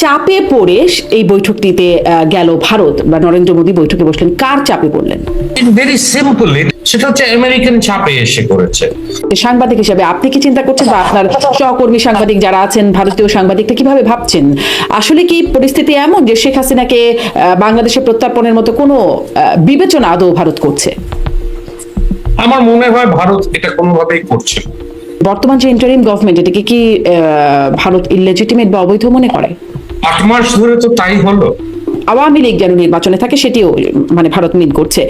চাপে পড়ে এই বৈঠকটিতে গেল ভারত। বা নরেন্দ্র মোদী বৈঠকে বসলেন। কার চাপে পড়লেন? ভেরি সিম্পল সেটা হচ্ছে আমেরিকান চাপে এসে করেছে সাংবাদিক হিসেবে আপনি কি চিন্তা করছেন? বা আপনার সহকর্মী সাংবাদিক যারা আছেন ভারতীয় সাংবাদিকরা কীভাবে ভাবছেন? আসলে কি পরিস্থিতি এমন যে শেখ হাসিনাকে বাংলাদেশে প্রত্যার্পণের মতো কোনো বিবেচনা আদৌ ভারত করছে? আমার মনে হয় ভারত এটা কোনোভাবেই করছে না। বর্তমান যে ইন্টারিম গভর্নমেন্ট এটাকে কি ভারত ইলেজিটিমেট বা অবৈধ মনে করে? আট মাস ধরে তো তাই হলো। আওয়ামী লীগ যেন নির্বাচনে থাকে সেটিও মানে ভারত মিন করছে।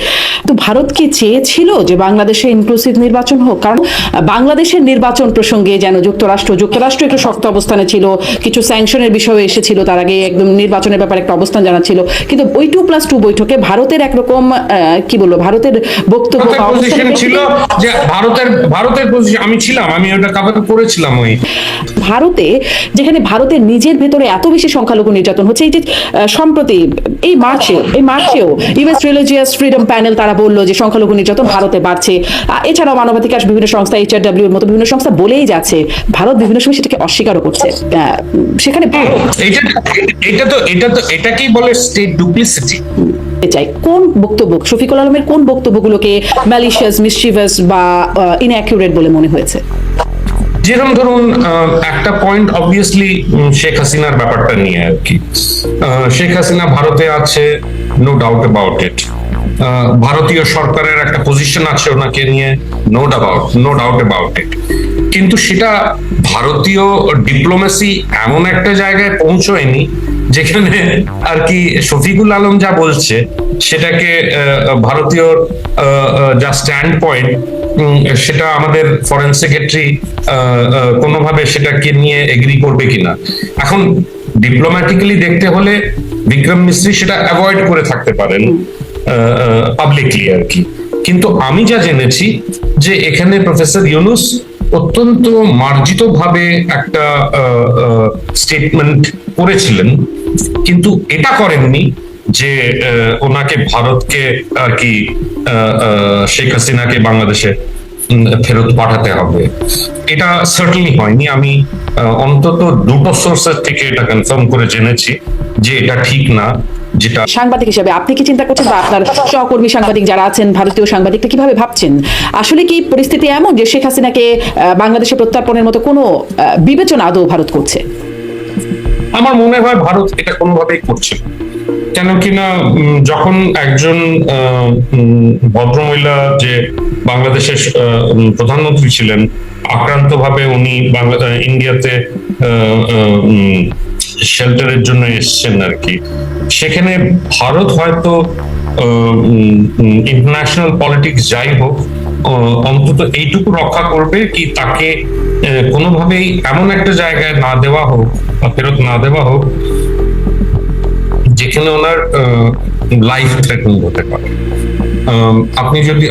তো ভারত কি চেয়েছিল যে বাংলাদেশে ইনক্লুসিভ নির্বাচন হোক? কারণ বাংলাদেশের নির্বাচন প্রসঙ্গে যেন যুক্তরাষ্ট্র যুক্তরাষ্ট্র একটু শক্ত অবস্থানে ছিল কিছু স্যাংশনের বিষয় এসেছিল তার আগে একদম নির্বাচনের ব্যাপারে একটা অবস্থান জানাচ্ছিল কিন্তু ওই টু প্লাস টু বৈঠকে ভারতের একরকম কি বলব ভারতের বক্তব্য ছিল যে ভারতের ভারতের আমি ছিলাম আমি ওটা কাভার করেছিলাম ওই। ভারতে যেখানে ভারতের নিজের ভেতরে এত বেশি সংখ্যালঘু নির্যাতন হচ্ছে এই যে সম্প্রতি এই মার্চে এই মার্চেও ইউএস রিলিজিয়াস ফ্রিডম প্যানেল তারা বলল যে সংখ্যালঘু নির্যাতন ভারতে বাড়ছে। এছাড়াও মানবাধিকার বিভিন্ন সংস্থা এইচআরডব্লিউ এর মতো বিভিন্ন সংস্থা বলেই যাচ্ছে ভারত বিভিন্ন সময় সেটাকে অস্বীকারও করছে। সেখানে এটা তো এটা তো এটাকেই বলে স্টেট ডুপ্লিসিটি চাই কোন বক্তব্য শফিকুল আলমের কোন বক্তব্যগুলোকে ম্যালিশিয়াস মিসচিভাস বা ইনঅ্যাকিউরেট বলে মনে হয়েছে? যেরকম ধরুন একটা পয়েন্ট অবভিয়াসলি শেখ হাসিনার ব্যাপারটা নিয়ে আর কি। শেখ হাসিনা ভারতে আছে নো ডাউট অ্যাবাউট ইট ভারতীয় সরকারের একটা পজিশন আছে ওনাকে নিয়ে no doubt no doubt about it কিন্তু সেটা ভারতীয় ডিপ্লোমেসি এমন একটা জায়গায় পৌঁছয়নি, যেখানে আর কি শফিকুল আলম যা বলছে, সেটাকে ভারতীয় যা স্ট্যান্ড পয়েন্ট সেটা আমাদের ফরেন সেক্রেটারি কোনোভাবে সেটাকে নিয়ে এগ্রি করবে কিনা। এখন ডিপ্লোম্যাটিক্যালি দেখতে হলে বিক্রম মিস্ত্রি সেটা অ্যাভয়েড করে থাকতে পারেন পাবলিকলি আর কি। কিন্তু আমি যা জেনেছি যে এখানে প্রফেসর ইউনুস অত্যন্ত মার্জিত ভাবে একটা স্টেটমেন্ট করেছিলেন, কিন্তু এটা করেননি। যে ওনাকে ভারতকে আর কি শেখ হাসিনাকে বাংলাদেশে ফেরত পাঠাতে হবে। এটা সার্টেনলি হয়নি। আমি অন্তত দুটো সোর্সের থেকে এটা কনফার্ম করে জেনেছি যে এটা ঠিক না যেটা সাংবাদিক হিসেবে আপনি কি চিন্তা করছেন বা আপনার সহকর্মী সাংবাদিক যারা আছেন ভারতীয় সাংবাদিকরা কীভাবে ভাবছেন? আসলে কি পরিস্থিতি এমন যে শেখ হাসিনাকে বাংলাদেশে প্রত্যার্পণের মতো কোনো বিবেচনা আদৌ ভারত করছে? আমার মনে হয় ভারত এটা কোনোভাবেই করছে না। কেন কিনা যখন একজন ভদ্রমহিলা যে বাংলাদেশের প্রধানমন্ত্রী ছিলেন আক্রান্ত ভাবে উনি ইন্ডিয়াতে শেল্টারের জন্য এসছেন আর কি সেখানে ভারত হয়তো ইন্টারন্যাশনাল পলিটিক্স যাই হোক অন্তত এইটুকু রক্ষা করবে কি তাকে কোনোভাবেই এমন একটা জায়গায় না দেওয়া হোক বা ফেরত না দেওয়া হোক যেখানে ওনার লাইফ থ্রেটনিং হতে পারে। আপনি যদি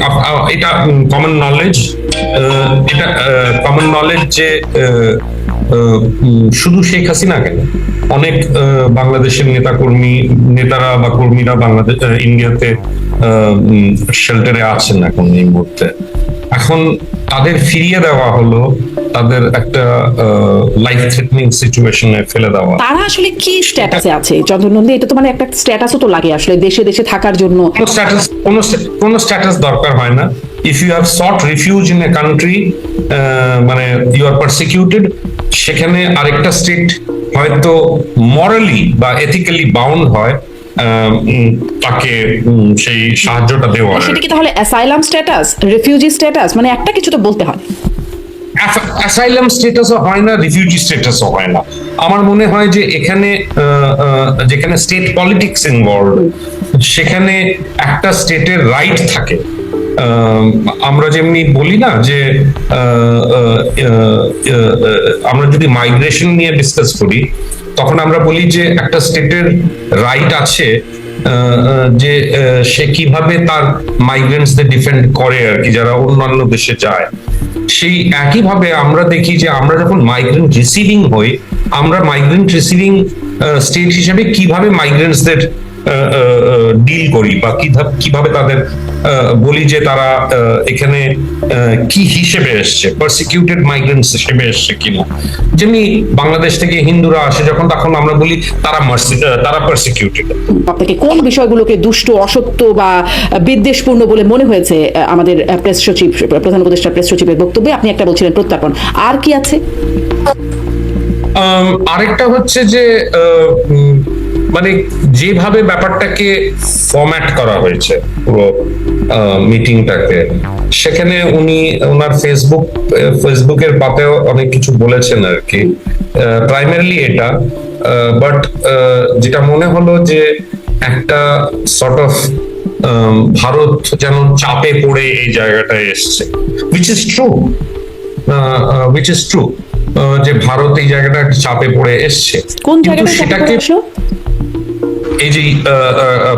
এটা কমন নলেজ এটা কমন নলেজ যে শুধু শেখ হাসিনা কেন, অনেক বাংলাদেশের নেতা কর্মী নেতারা বা কর্মীরা বাংলাদেশ ইন্ডিয়াতে শেল্টারে আছেন এখন এই মুহূর্তে। এখন তাদের ফিরিয়ে দেওয়া হলো তাদের একটা লাইফ থ্রেটনিং সিচুয়েশনে ফেলে দেওয়া। তারা আসলে কি স্ট্যাটাসে আছে? চন্দ্রনন্দী এটা তো মানে একটা স্ট্যাটাসও তো লাগে আসলে দেশে দেশে থাকার জন্য। কোনো স্ট্যাটাস কোনো কোনো স্ট্যাটাস দরকার হয় না। If you have sought refuge in a country মানে ইউ আর পারসিকিউটেড সেখানে আরেকটা স্টেট হয়তো মরালি বা এথিক্যালি বাউন্ড হয়। তাকে সেই সাহায্যটা দেওয়া সেটা কি তাহলে অ্যাসাইলাম স্ট্যাটাস রেফিউজি স্ট্যাটাস মানে একটা কিছু তো বলতে হয়। অ্যাসাইলাম স্টেটাসও হয় না রিফিউজি স্টেটাসও হয় না। আমার মনে হয় যে এখানে যেখানে স্টেট পলিটিক্স ইনভলভ সেখানে একটা স্টেটের রাইট থাকে। আমরা যেমনি বলি না যে আমরা যদি মাইগ্রেশন নিয়ে ডিসকাস করি তখন আমরা বলি যে একটা স্টেটের রাইট আছে যে সে কীভাবে তার মাইগ্রেন্টসদের ডিফেন্ড করে আর কি, যারা অন্যান্য দেশে যায়। সেই একইভাবে আমরা দেখি যে আমরা যখন মাইগ্রেন্ট রিসিভিং হই, আমরা মাইগ্রেন্ট রিসিভিং স্টেট হিসেবে কীভাবে মাইগ্রেন্টসদের ডিল করি বা কীভাবে তাদের বলি যে তারা এখানে কি হিসেবে এসছে পারসিকিউটেড মাইগ্রেন্টস হিসেবে এসছে কিনা। যেমনি বাংলাদেশ থেকে হিন্দুরা আসে যখন তখন আমরা বলি তারা তারা পারসিকিউটেড আপনাকে কোন বিষয়গুলোকে দুষ্ট অসত্য বা বিদ্বেষপূর্ণ বলে মনে হয়েছে আমাদের প্রেস সচিব প্রধান উপদেষ্টা প্রেস সচিবের বক্তব্যে? আপনি একটা বলছিলেন প্রত্যাপন আর কি আছে? আরেকটা হচ্ছে যে মানে যেভাবে ব্যাপারটাকে ফরম্যাট করা হয়েছে পুরো মিটিংটাকে সেখানে উনি ওনার ফেসবুক ফেসবুকের পাতেও অনেক কিছু বলেছেন আর কি প্রাইমারিলি এটা বাট যেটা মনে হলো যে একটা সর্ট অফ ভারত যেন চাপে পড়ে এই জায়গাটায় এসছে which is true which is true যে ভারত এই জায়গাটা চাপে পড়ে এসছে। কোন কিন্তু জায়গাটা সেটাকে আসলো? এই যে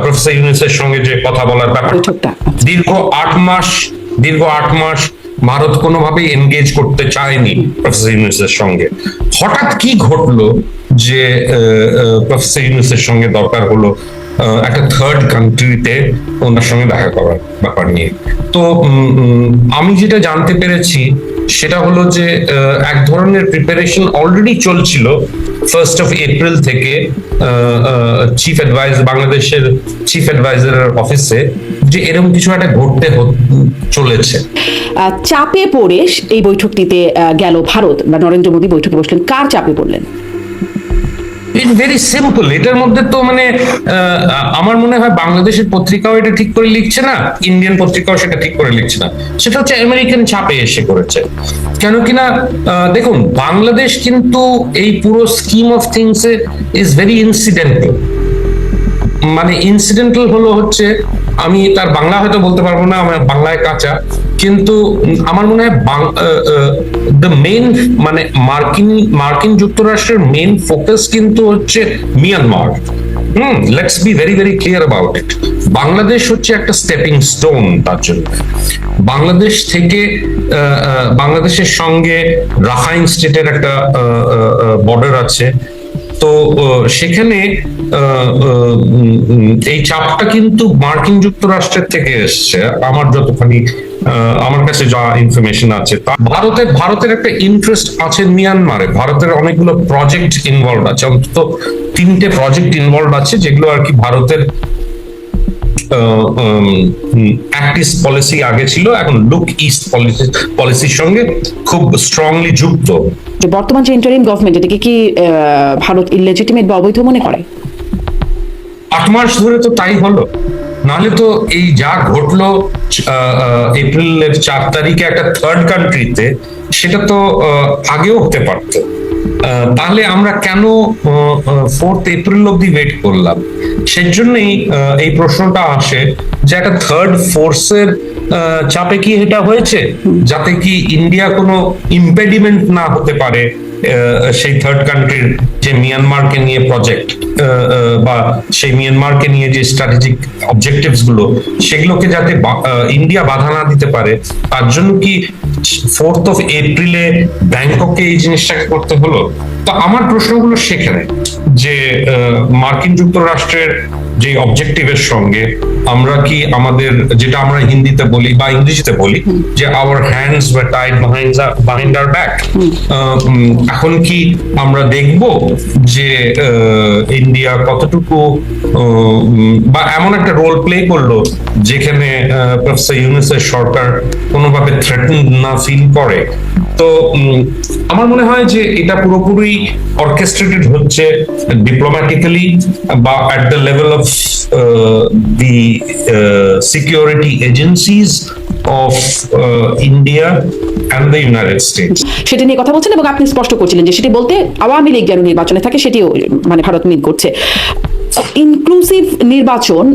প্রফেসর ইউনুসের সঙ্গে যে কথা বলার ব্যাপার দীর্ঘ আট মাস দীর্ঘ আট মাস ভারত কোনোভাবেই এনগেজ করতে চায়নি প্রফেসর ইউনুসের সঙ্গে। হঠাৎ কি ঘটলো যে প্রফেসর ইউনুসের সঙ্গে দরকার হলো একটা থার্ড কান্ট্রিতে ওনার সঙ্গে দেখা করার ব্যাপার নিয়ে? তো আমি যেটা জানতে পেরেছি সেটা হলো যে এক ধরনের প্রিপারেশন অলরেডি চলছিল ফার্স্ট অফ এপ্রিল থেকে চিফ অ্যাডভাইজ বাংলাদেশের চিফ অ্যাডভাইজারের অফিসে যে এরকম কিছু একটা ঘটতে চলেছে। চাপে পড়ে এই বৈঠকটিতে গেল ভারত, বা নরেন্দ্র মোদী বৈঠকে বসলেন। কার চাপে পড়লেন? ইটস ভেরি সিম্পল এটার মধ্যে তো মানে আমার মনে হয় বাংলাদেশের পত্রিকাও এটা ঠিক করে লিখছে না ইন্ডিয়ান পত্রিকাও সেটা ঠিক করে লিখছে না। সেটা হচ্ছে আমেরিকান এসে করেছে কেন কিনা দেখুন, বাংলাদেশ কিন্তু এই পুরো scheme of things a is very incidental মানে ইনসিডেন্টাল হলো হচ্ছে, আমি তার বাংলা হয়তো বলতে পারব না, আমার বাংলায় কাঁচা। কিন্তু আমার মনে হয় দ্য মেন মানে মার্কিন মার্কিন যুক্তরাষ্ট্রের মেন ফোকাস কিন্তু হচ্ছে Myanmar hmm let's be very very clear about it Bangladesh হচ্ছে একটা স্টেপিং স্টোন তার জন্য। বাংলাদেশ থেকে বাংলাদেশের সঙ্গে রাখাইন স্টেটের একটা বর্ডার আছে। তো সেখানে এই চাপটা কিন্তু মার্কিন যুক্তরাষ্ট্রের থেকে এসছে। আমার যতখানি আমার কাছে যা ইনফরমেশন আছে ভারতের ভারতের একটা ইন্টারেস্ট আছে মিয়ানমারে ভারতের অনেকগুলো প্রজেক্ট ইনভলভ আছে। অন্তত তিনটে প্রজেক্ট ইনভলভ আছে, যেগুলো আর কি ভারতের অ্যাক্ট ইস্ট পলিসি আগে ছিল এখন লুক ইস্ট পলিসি পলিসির সঙ্গে খুব স্ট্রংলি যুক্ত। যে বর্তমান যে ইন্টারিম গভর্নমেন্ট এটাকে কি ভারত ইলেজিটিমেট বা অবৈধ মনে করে? আট মাস ধরে তো তাই হলো। নাহলে তো এই যা ঘটলো এপ্রিলের চার তারিখে একটা থার্ড কান্ট্রিতে সেটা তো আগেও হতে পারতো। তাহলে আমরা কেন ফোর্থ এপ্রিল অব্দি ওয়েট করলাম? সেজন্যই এই প্রশ্নটা আসে যে একটা থার্ড ফোর্সের চাপে কি এটা হয়েছে? যাতে কি ইন্ডিয়া কোনো ইম্পেডিমেন্ট না হতে পারে? সেই থার্ড কান্ট্রির যে মিয়ানমারকে নিয়ে প্রজেক্ট বা সেই মিয়ানমারকে নিয়ে যে স্ট্র্যাটেজিক অবজেক্টিভসগুলো, সেগুলোকে যাতে ইন্ডিয়া বাধা না দিতে পারে, তার জন্য কি ফোর্থ অফ এপ্রিলে ব্যাংককে এই জিনিসটাকে করতে হলো? তো আমার প্রশ্নগুলো সেখানে, যে মার্কিন যুক্তরাষ্ট্রের যে অবজেক্টিভের সঙ্গে আমরা কি আমাদের যেটা আমরা হিন্দিতে বলি বা ইংরেজিতে বলি যে our hands were tied behind our back এখন কি আমরা দেখব যে ইন্ডিয়া কতটুকু বা এমন একটা রোল প্লে করল যেখানে প্রফেসর ইউনুসের সরকার কোনোভাবে থ্রেটেন না ফিল করে? তো আমার মনে হয় যে এটা পুরোপুরি অর্কেস্ট্রেটেড হচ্ছে ডিপ্লোম্যাটিক্যালি বা at the level of the security agencies of India and the United States সেটা নিয়ে কথা বলছেন এবং আপনি স্পষ্ট করছিলেন যে সেটি বলতে আওয়ামী লীগ যেন নির্বাচনে থাকে, সেটিও মানে ভারত মিন করছে। ইনক্লুসিভ নির্বাচন,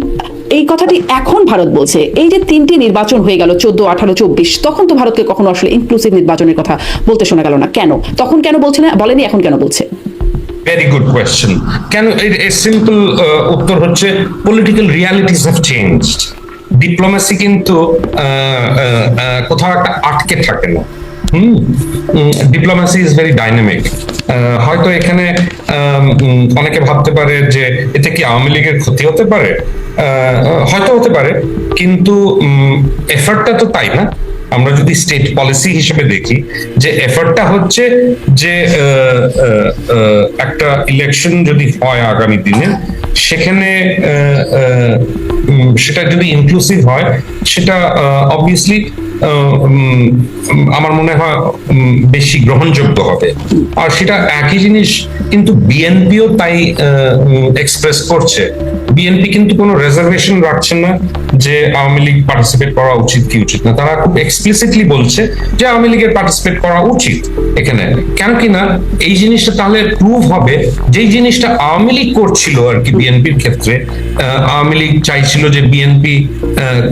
এই কথাটি এখন ভারত বলছে। এই যে তিনটি নির্বাচন হয়ে গেল, চোদ্দ, আঠারো, চব্বিশ, তখন তো ভারতকে কখনো আসলে ইনক্লুসিভ নির্বাচনের কথা বলতে শোনা গেল না। কেন? তখন কেন বলছে না? বলেনি, এখন কেন বলছে? ভেরি গুড কোয়েশ্চেন কেন এর সিম্পল উত্তর হচ্ছে political realities have changed diplomacy কিন্তু আহ, আহ, আহ, কোথাও একটা আটকে থাকে না। Hmm? Diplomacy is very dynamic হয়তো এখানে আম, অনেকে ভাবতে পারে যে এতে কি আওয়ামী লীগের ক্ষতি হতে পারে? হয়তো হতে পারে কিন্তু এফার্টটা তো তাই না? আমরা যদি স্টেট পলিসি হিসেবে দেখি, যে এফার্টটা হচ্ছে যে একটা ইলেকশন যদি হয় আগামী দিনে, সেখানে সেটা যদি ইনক্লুসিভ হয়, সেটা অবভিয়াসলি আমার মনে হয় বেশি গ্রহণযোগ্য হবে। আর সেটা একই জিনিস কিন্তু বিএনপিও তাই এক্সপ্রেস করছে। বিএনপি কিন্তু কোনো রিজার্ভেশন রাখছে না যে আওয়ামী লীগ পার্টিসিপেট করা উচিত কি উচিত না। তারা খুব এক্সপ্লিসিটলি বলছে যে আওয়ামী লীগের পার্টিসিপেট করা উচিত এখানে। কেন কি না, এই জিনিসটা তাহলে প্রুভ হবে যেই জিনিসটা আওয়ামী লীগ করছিল আর কি বিএনপির ক্ষেত্রে। আওয়ামী লীগ চাইছিল যে বিএনপি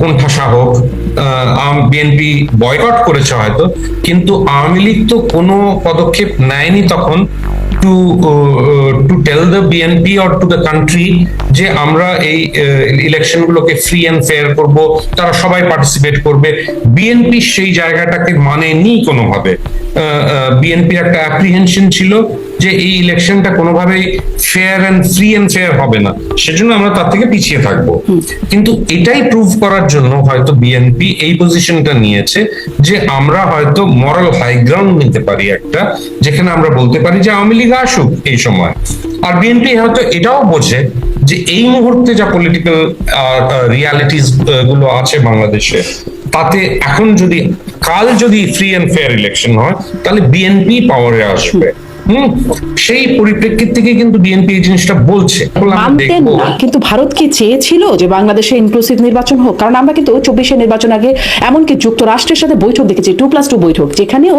কোণঠাসা হোক বিএনপি বয়কট করেছে হয়তো, কিন্তু আওয়ামী লীগ তো কোনো পদক্ষেপ নেয়নি তখন to to tell the BNP or to the country যে আমরা এই ইলেকশন গুলোকে ফ্রি অ্যান্ড ফেয়ার করব, তারা সবাই পার্টিসিপেট করবে। বিএনপি সেই জায়গাটাকে মানে নি কোনোভাবে বিএনপির একটা অ্যাপ্রিহেনশন ছিল। যে এই ইলেকশনটা কোনোভাবেই fair and free and fair হবে না। সেজন্য আমরা তার থেকে পিছিয়ে থাকব। কিন্তু এটাই প্রুভ করার জন্য হয়তো বিএনপি এই পজিশনটা নিয়েছে যে আমরা হয়তো মরাল হাই গ্রাউন্ড নিতে পারি একটা যেখানে আমরা বলতে পারি যে আওয়ামী লীগ আসুক এই সময়। আর বিএনপি হয়তো এটাও বোঝে যে এই মুহূর্তে যা পলিটিক্যাল রিয়ালিটিসগুলো আছে বাংলাদেশে তাতে এখন যদি কাল যদি ফ্রি অ্যান্ড ফেয়ার ইলেকশন হয় তাহলে বিএনপি পাওয়ারে আসবে। হুম সেই পরিপ্রেক্ষিত থেকে কিন্তু বিএনপি এই জিনিসটা বলছে। মানতেন না কিন্তু ভারত কি চেয়েছিল যে বাংলাদেশে ইনক্লুসিভ নির্বাচন হোক? কারণ আমরা কিন্তু চব্বিশে নির্বাচন আগে এমনকি যুক্তরাষ্ট্রের সাথে বৈঠক দেখেছি টু প্লাস টু বৈঠক যেখানেও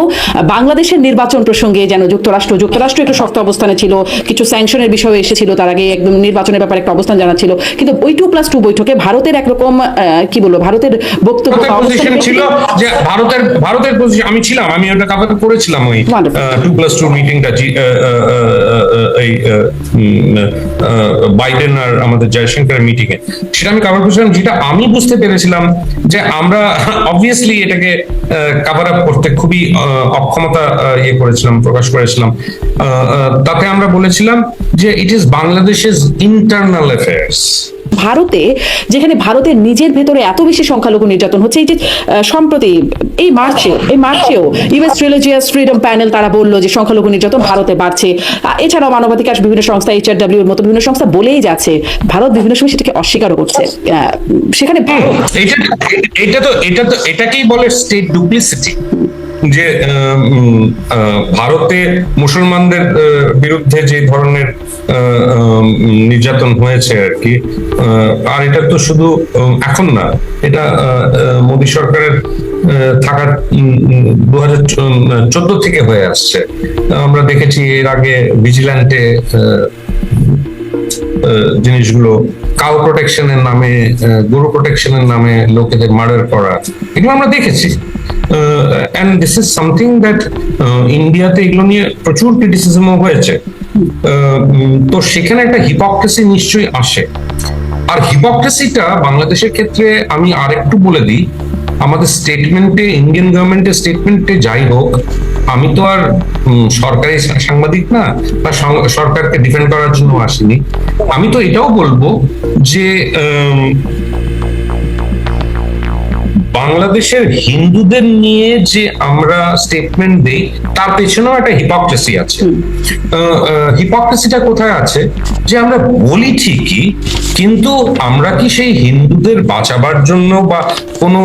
বাংলাদেশের নির্বাচন প্রসঙ্গে যেন যুক্তরাষ্ট্র যুক্তরাষ্ট্র একটু শক্ত অবস্থানে ছিল কিছু স্যাংশনের বিষয় এসেছিল তার আগে একদম নির্বাচনের ব্যাপারে একটা অবস্থান জানাচ্ছিল। কিন্তু ওই টু প্লাস টু বৈঠকে ভারতের একরকম কি বলব ভারতের বক্তব্য ছিল যে ভারতের ভারতের আমি ছিলাম আমি ওটা কভার করেছিলাম ওই টু প্লাস টু মিটিংটা বাইডেন আর আমাদের জয়শঙ্করের মিটিং এ। সেটা আমি কভার করেছিলাম, যেটা আমি বুঝতে পেরেছিলাম যে আমরা অবভিয়াসলি এটাকে কভার আপ করতে খুবই অক্ষমতা ইয়ে করেছিলাম, প্রকাশ করেছিলাম। তাতে আমরা বলেছিলাম যে ইট ইজ বাংলাদেশের ইন্টারনাল অ্যাফেয়ার্স ভারতে, যেখানে ভারতের নিজের ভেতরে এত বেশি সংখ্যালঘু নির্যাতন হচ্ছে, এই যে সম্প্রতি এই মার্চে, এই মার্চেও ইউএস রিলিজিয়াস ফ্রিডম প্যানেল তারা বলল যে সংখ্যালঘু নির্যাতন ভারতে বাড়ছে। এছাড়াও মানবাধিকার বিভিন্ন সংস্থা এইচ এইচআরডব্লিউ এর মতো বিভিন্ন সংস্থা বলেই যাচ্ছে, ভারত বিভিন্ন সময় সেটাকে অস্বীকারও করছে। সেখানে এটা তো এটা তো এটাকেই বলে স্টেট ডুপ্লিসিটি যে ভারতে মুসলমানদের বিরুদ্ধে যে ধরনের নির্যাতন হয়েছে আর কি আর এটা তো শুধু এখন না, এটা মোদী সরকারের থাকার দু হাজার চোদ্দ থেকে হয়ে আসছে। আমরা দেখেছি এর আগে ভিজিল্যান্টে জিনিসগুলো, কাউ প্রোটেকশনের নামে গরু প্রোটেকশনের নামে লোকেদের মার্ডার করা, এগুলো আমরা দেখেছি। And this is something that ইন্ডিয়াতে এগুলো নিয়ে প্রচুর ক্রিটিসিজমও হয়েছে। আহ, তো সেখানে একটা হিপক্রেসি নিশ্চয়ই আসে। আর হিপক্রেসিটা বাংলাদেশের ক্ষেত্রে আমি আরেকটু বলে দিই আমাদের স্টেটমেন্টে ইন্ডিয়ান গভর্নমেন্টের স্টেটমেন্টে যাই হোক আমি তো আর সরকারি সাংবাদিক না বা সরকারকে ডিফেন্ড করার জন্য আসিনি। আমি তো এটাও বলব যে বাংলাদেশের হিন্দুদের নিয়ে যে আমরা স্টেটমেন্ট দেই তার পেছনেও একটা হিপক্রেসি আছে। হিপক্রেসিটা কোথায় আছে? যে আমরা বলি ঠিকই কিন্তু আমরা কি সেই হিন্দুদের বাঁচাবার জন্য বা কোনো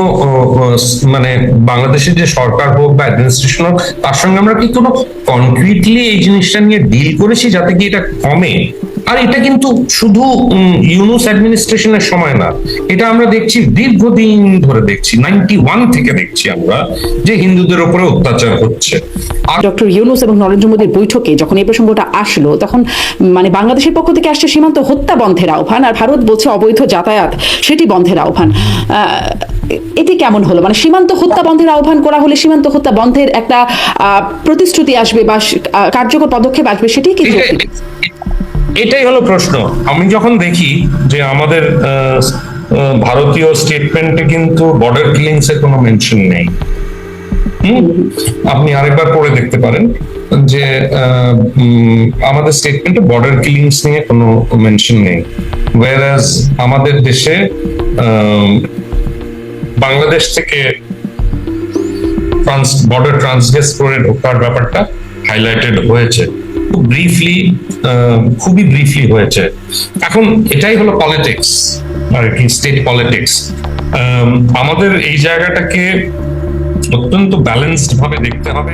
মানে বাংলাদেশের যে সরকার হোক বা অ্যাডমিনিস্ট্রেশন হোক তার সঙ্গে আমরা কি কোনো কনক্রিটলি এই জিনিসটা নিয়ে ডিল করেছি যাতে কি এটা কমে? আর এটা কিন্তু শুধু ইউনুস অ্যাডমিনিস্ট্রেশনের সময় না এটা আমরা দেখছি দীর্ঘদিন ধরে দেখছি নাইনটি ওয়ান থেকে দেখছি আমরা যে হিন্দুদের উপরে অত্যাচার হচ্ছে। আর ডক্টর ইউনুস এবং নরেন্দ্র মোদীর বৈঠকে যখন এই প্রসঙ্গটা আসলো তখন মানে বাংলাদেশের পক্ষ থেকে আসছে সীমান্ত হত্যা বন্ধের আহ্বান আর ভারত বলছে অবৈধ যাতায়াত সেটি বন্ধের আহ্বান। আহ, এটি কেমন হলো? মানে সীমান্ত হত্যা বন্ধের আহ্বান করা হলে সীমান্ত হত্যা বন্ধের একটা আহ, প্রতিশ্রুতি আসবে বা কার্যকর পদক্ষেপ আসবে সেটি কি এটাই-? হলো প্রশ্ন আমি যখন দেখি যে আমাদের ভারতীয় স্টেটমেন্টে কিন্তু বর্ডার কিলিংস এর কোনো মেনশন নেই? আপনি আরেকবার পড়ে দেখতে পারেন যে আমাদের স্টেটমেন্টে বর্ডার কিলিংস নিয়ে কোনো মেনশন নেই ওয়ারাজ আমাদের দেশে বাংলাদেশ থেকে ট্রান্স বর্ডার ট্রান্সগ্রেস করে ঢোকার ব্যাপারটা হাইলাইটেড হয়েছে ব্রিফলি খুবই ব্রিফলি হয়েছে। এখন এটাই হলো পলিটিক্স আর কি স্টেট পলিটিক্স আমাদের এই জায়গাটাকে অত্যন্ত ব্যালেন্সড ভাবে দেখতে হবে।